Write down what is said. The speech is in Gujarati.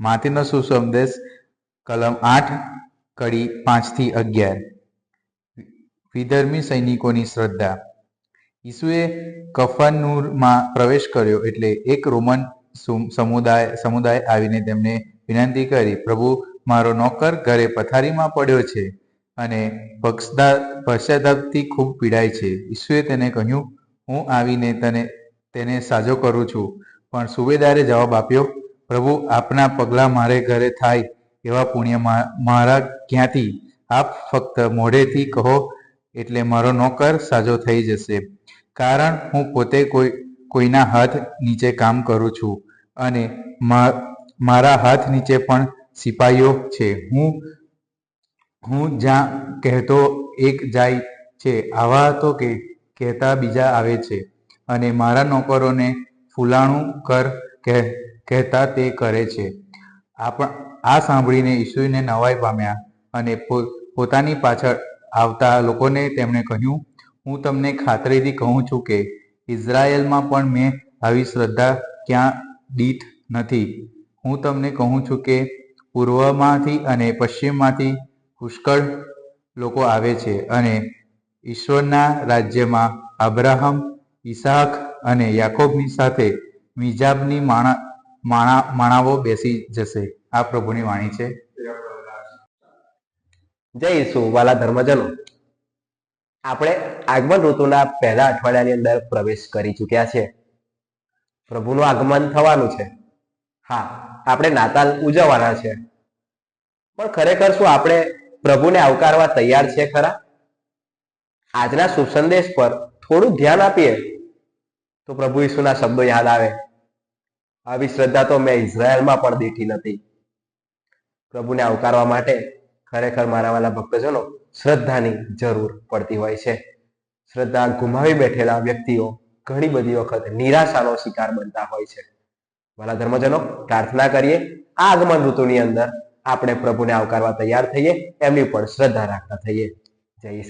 માથીનો સુસંદેશ કલમ આઠ, કડી પાંચથી અગિયાર. વિધર્મી સૈનિકોની શ્રદ્ધા. ઈસુએ કફાનુરમાં પ્રવેશ કર્યો એટલે એક રોમન સમુદાય સમુદાય આવીને તેમને વિનંતી કરી, પ્રભુ, મારો નોકર ઘરે પથારીમાં પડ્યો છે અને પશ્ચાતાપથી ખૂબ પીડાય છે. ઈસુએ તેને કહ્યું, હું આવીને તને, તેને સાજો કરું છું. પણ સુબેદારે જવાબ આપ્યો પ્રભુ, આપના પગલાં મારે ઘરે થાય એવા પુણ્ય મારા ક્યાંથી? આપ ફક્ત મોઢેથી કહો, એટલે મારો નોકર સાજો થઈ જશે. કારણ હું પોતે કોઈ, કોઈના હાથ નીચે કામ કરું છું અને મારા હાથ નીચે પણ સિપાઈઓ છે. હું હું જ્યાં કહેતો એક જાય છે, આવા તો કે, કહેતા બીજા આવે છે. અને મારા નોકરોને ફૂલાણું કર, કહે- કહેતા તે કરે છે. આપણ, આ સાંભળીને ઈસુને નવાઈ પામ્યા અને પોતાની પાછળ આવતા લોકોને તેમણે કહ્યું, હું તમને ખાતરીથી કહું છું કે ઇઝરાયેલમાં પણ મેં આવી શ્રદ્ધા ક્યાં દીઠ નથી. હું તમને કહું છું કે પૂર્વમાંથી અને પશ્ચિમમાંથી પુષ્કળ લોકો આવે છે અને ઈશ્વરના રાજ્યમાં અબ્રાહમ, ઈસાક અને યાકોબની સાથે મિજાબની માણા માણા, માણાઓ બેસી જશે. આ પ્રભુની વાણી છે. જય ઈસુ, વાલા ધર્મજનો. આપણે આગમન ઋતુના પહેલા અઠવાડિયાની અંદર પ્રવેશ કરી ચૂક્યા છે પ્રભુનું આગમન થવાનું છે. હા, આપણે નાતાલ ઉજવવાના છે. પણ ખરેખર શું આપણે પ્રભુને આવકારવા તૈયાર છે ખરા? આજના શુભ પર થોડું ધ્યાન આપીએ તો પ્રભુ ઈસુના શબ્દો યાદ આવે. આવી શ્રદ્ધા તો મેં ઇઝરાયલમાં પણ દેખી નથી. પ્રભુને આવકારવા માટે ખરેખર મારા વાલા ભક્તજનો શ્રદ્ધાની જરૂર પડતી હોય છે. શ્રદ્ધા ગુમાવી બેઠેલા વ્યક્તિઓ ઘણી બધી વખત નિરાશાનો શિકાર બનતા હોય છે. વાલા ધર્મજનો, પ્રાર્થના કરીએ આ આગમન ઋતુની અંદર આપણે પ્રભુને આવકારવા તૈયાર થઈએ, એમની પણ શ્રદ્ધા રાખતા થઈએ. જય